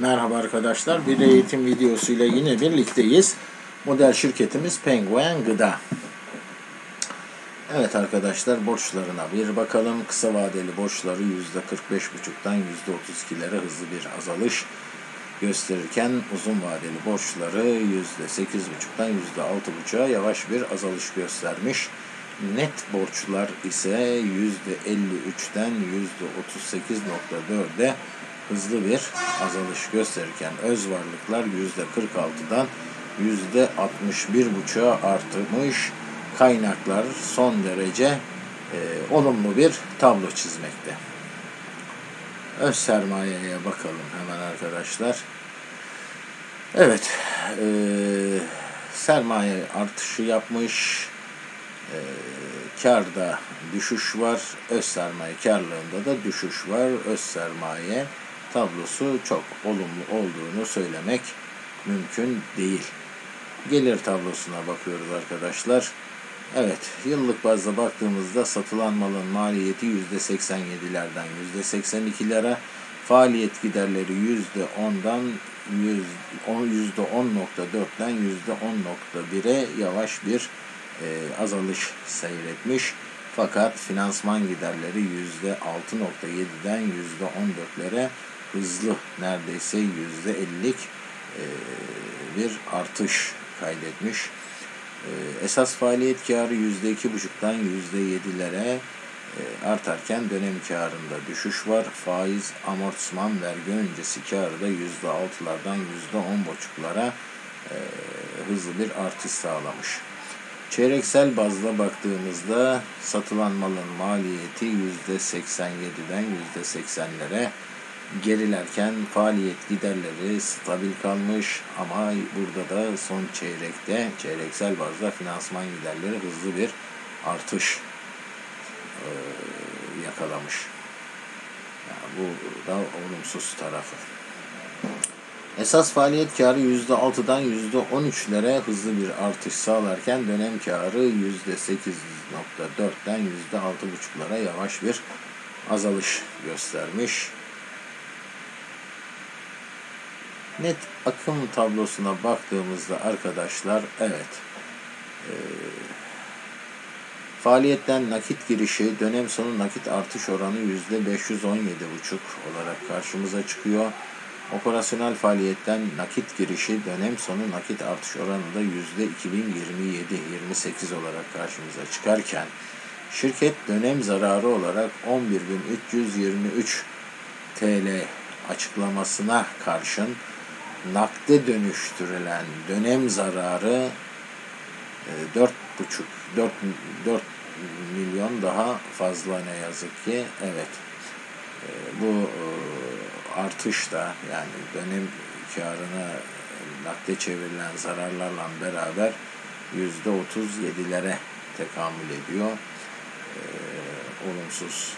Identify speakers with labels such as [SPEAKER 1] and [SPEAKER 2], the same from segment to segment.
[SPEAKER 1] Merhaba arkadaşlar. Bir eğitim videosuyla yine birlikteyiz. Model şirketimiz Penguin Gıda. Evet arkadaşlar borçlarına bir bakalım. Kısa vadeli borçları %45,5'tan %32'lere hızlı bir azalış gösterirken uzun vadeli borçları %8,5'tan %6,5'a yavaş bir azalış göstermiş. Net borçlar ise %53'ten %38,4'e hızlı bir azalış gösterirken öz varlıklar %46'dan %61,5'a artmış. Kaynaklar son derece e, olumlu bir tablo çizmekte. Öz sermayeye bakalım hemen arkadaşlar. Evet, e, sermaye artışı yapmış, e, karda düşüş var, öz sermaye karlılığında da düşüş var. Öz sermaye tablosu çok olumlu olduğunu söylemek mümkün değil. Gelir tablosuna bakıyoruz arkadaşlar. Evet, yıllık bazda baktığımızda satılan malın maliyeti %87'lerden %82'lere, faaliyet giderleri %10'dan %10.4'ten %10.1'e yavaş bir e, azalış seyretmiş. Fakat finansman giderleri %6.7'den %14'lere hızlı neredeyse %50'lik e, bir artış kaydetmiş. E, esas faaliyet karı %2.5'dan %7'lere e, artarken dönem karında düşüş var. Faiz, amortisman, vergi öncesi karı da %6'lardan %10.5'lara hızlı bir artış sağlamış. Çeyreksel bazda baktığımızda satılan malın maliyeti %87'den %80'lere gerilerken faaliyet giderleri stabil kalmış ama burada da son çeyrekte çeyreksel bazda finansman giderleri hızlı bir artış e, yakalamış. Yani bu da olumsuz tarafı. Esas faaliyet karı %6'dan %13'lere hızlı bir artış sağlarken dönem karı %8.4'ten %6.5'lara yavaş bir azalış göstermiş. Net akım tablosuna baktığımızda arkadaşlar evet e, faaliyetten nakit girişi dönem sonu nakit artış oranı %517,5 olarak karşımıza çıkıyor. Operasyonel faaliyetten nakit girişi dönem sonu nakit artış oranında yüzde 2027-28 olarak karşımıza çıkarken şirket dönem zararı olarak 11.323 TL açıklamasına karşın nakde dönüştürülen dönem zararı 4,5 4, 4 milyon daha fazla ne yazık ki evet bu artış da yani dönem karına nakde çevrilen zararlarla beraber yüzde otuz yedilere tekamül ediyor. Ee, olumsuz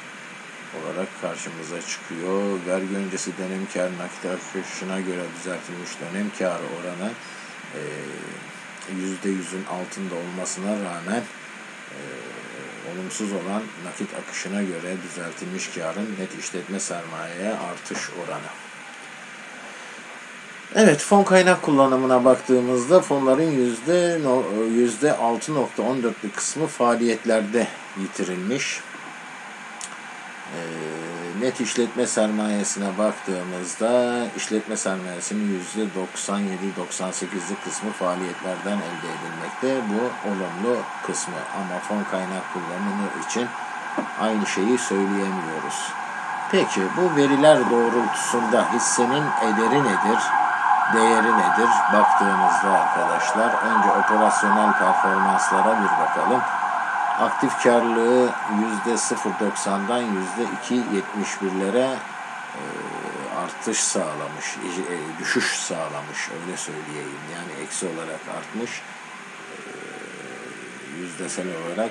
[SPEAKER 1] olarak karşımıza çıkıyor. Vergi öncesi dönem kar nakit akışına göre düzeltilmiş dönem karı oranı yüzde yüzün altında olmasına rağmen olumsuz olan nakit akışına göre düzeltilmiş karın net işletme sermayeye artış oranı. Evet, fon kaynak kullanımına baktığımızda fonların yüzde 6.14'lük kısmı faaliyetlerde yitirilmiş. Ee, net işletme sermayesine baktığımızda işletme sermayesinin yüzde 97-98'lik kısmı faaliyetlerden elde edilmekte. Bu olumlu kısmı ama fon kaynak kullanımı için aynı şeyi söyleyemiyoruz. Peki bu veriler doğrultusunda hissenin ederi nedir? Değeri nedir? Baktığımızda arkadaşlar önce operasyonel performanslara bir bakalım. Aktif karlılığı %0.90'dan %2.71'lere e, artış sağlamış, e, düşüş sağlamış öyle söyleyeyim. Yani eksi olarak artmış, e, yüzdesel olarak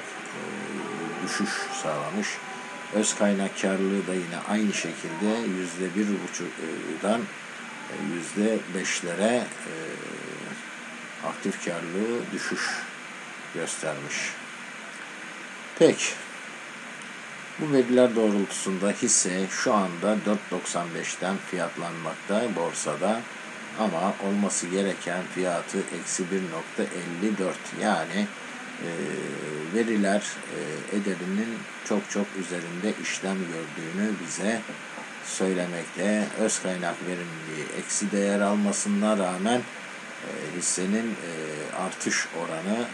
[SPEAKER 1] düşüş sağlamış. Öz kaynak karlılığı da yine aynı şekilde yüzde bir buçuktan yüzde beşlere aktif karlılığı düşüş göstermiş. Peki. Bu veriler doğrultusunda hisse şu anda 4.95'ten fiyatlanmakta borsada ama olması gereken fiyatı eksi 1.54 yani e, veriler e, ederinin çok çok üzerinde işlem gördüğünü bize söylemekte. Öz kaynak verimliliği eksi değer almasına rağmen e, hissenin e, artış oranı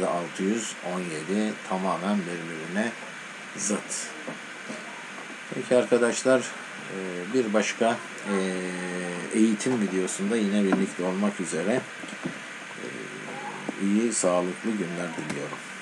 [SPEAKER 1] %617 tamamen birbirine zıt. Peki arkadaşlar e, bir başka e, eğitim videosunda yine birlikte olmak üzere e, iyi sağlıklı günler diliyorum.